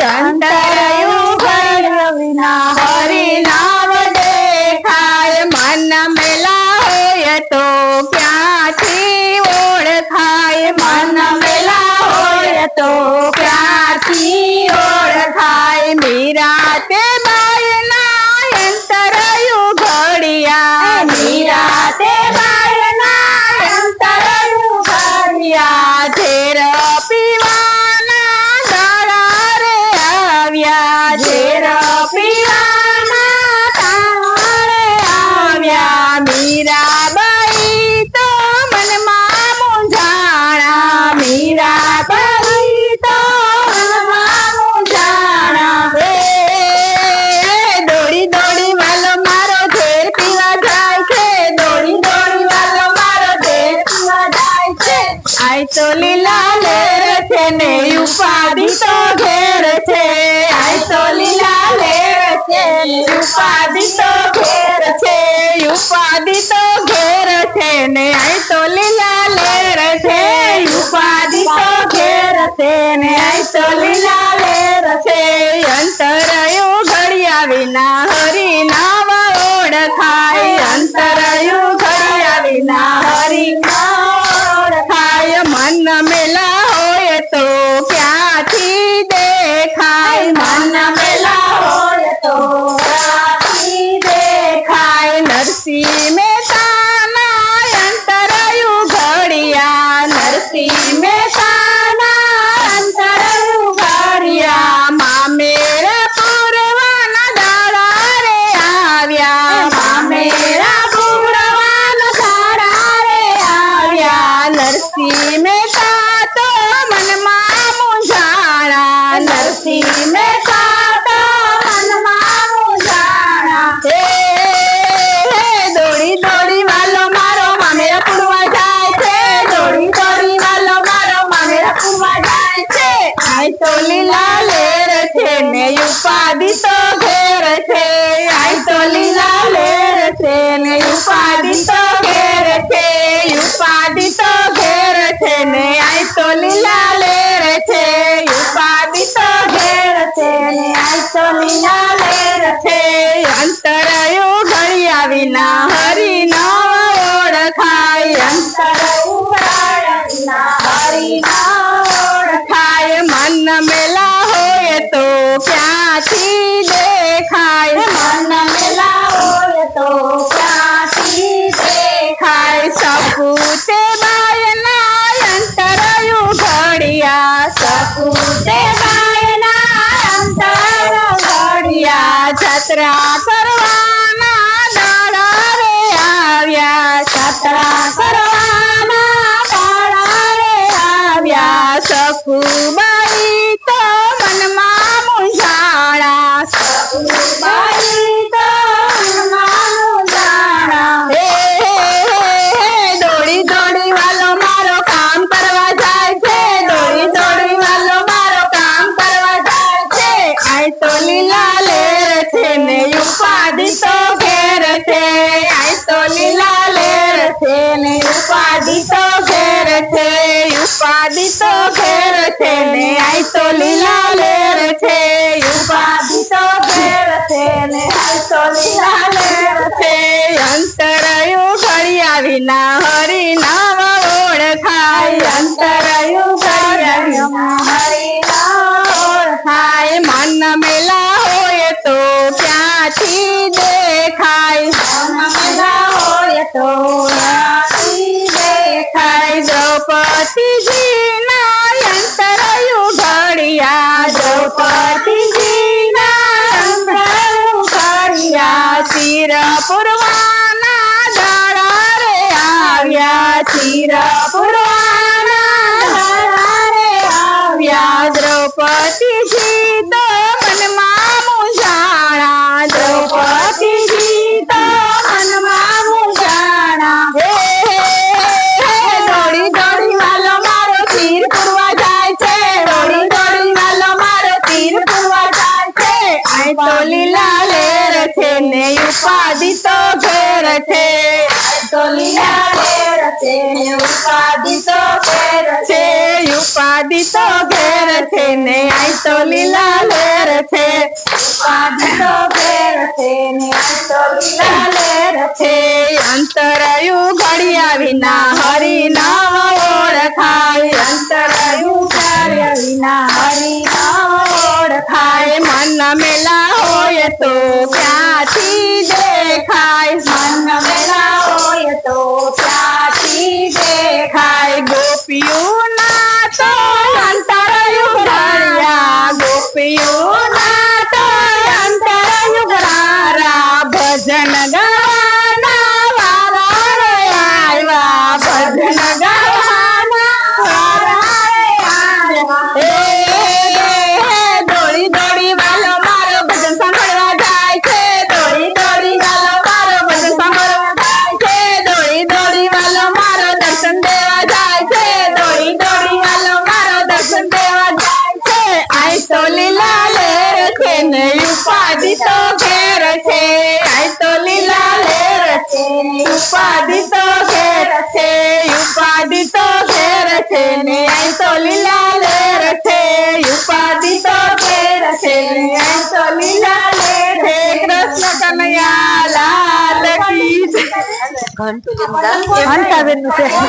અંતરયું ઉપાધિ તો ઘેર છે ઉપાધિ તો છે, ને આઈ લેર છે ઉપાધિ તો છે, ને આય તો લીલા નરસિંહ મહેતાના અંતરયું ઘડિયા નરસિંહ મહેતાના અંતરયું ઘડિયા મામેરા પૂરવાના દાડા આવ્યા મામેરા પૂરવાના દાડા આવ્યા નરસિંહ મહેતા તો મનમાં મૂંઝાણા નરસિંહ મહેતા છે ને ઉપાધિ તો ઘેર છે આઈ તો લીલા લેર છે, ને ઉપાધિ તો ઘેર છે, ઉપાધિ તો ઘેર છે, ને આઈ તો લીલા લેર છે, ઉપાધિ તો ઘેર છે, ને આઈ તો લીલા લેર છે. અંતરયું ઘડિયા વિના હરી નામ ઓળખાય અંતરયું ઘડિયા વિના હરી નામ છત્રા કરવાના દાડા રે આવ્યા. છત્રા કરવાના દાડા રે આવ્યા. સખુબાઈ ઉપાધિ તો ઘેર છે ઉપાડી તો ઘેર છે, ને આઈ તો લીલા લેર છે. ઉપાડી તો ઘેર છે, ને આઈ તો લીલા લેર છે. અંતરયુ ઘડિયા વિના હરી નામ ઓળખાય. અંતરયુ ઘડિયા વિના basura. ને ઉપાધિ તો ઘેર છે. તો લીલા લેર છે ને ઉપાધિ તો ઘેર છે. ઉપાધિ તો ઘેર છે ને આઈ તો લીલા લેર છે. ઉપાધિ તો ઘેર છે ને તો લીલા લેર છે. અંતરાયું ઘડિયા વિના હરી નામ ઓળખાય. અંતરાયું કાર્ય વિના હરી નામ ઓળખાય. મન મેલા હોય તો ઉપાધિ તો ઘેર છે આઈ તો લીલા લેર છે. ઉપાધિ તો ઘેર છે ઉપાધિ તો ઘેર છે ને આઈ તો લીલા લેર છે. ઉપાધિ તો ઘેર છે ને આઈ તો લીલા લેર છે. કૃષ્ણ કનૈયા લાલ કી ઘંટાબેનનું છે.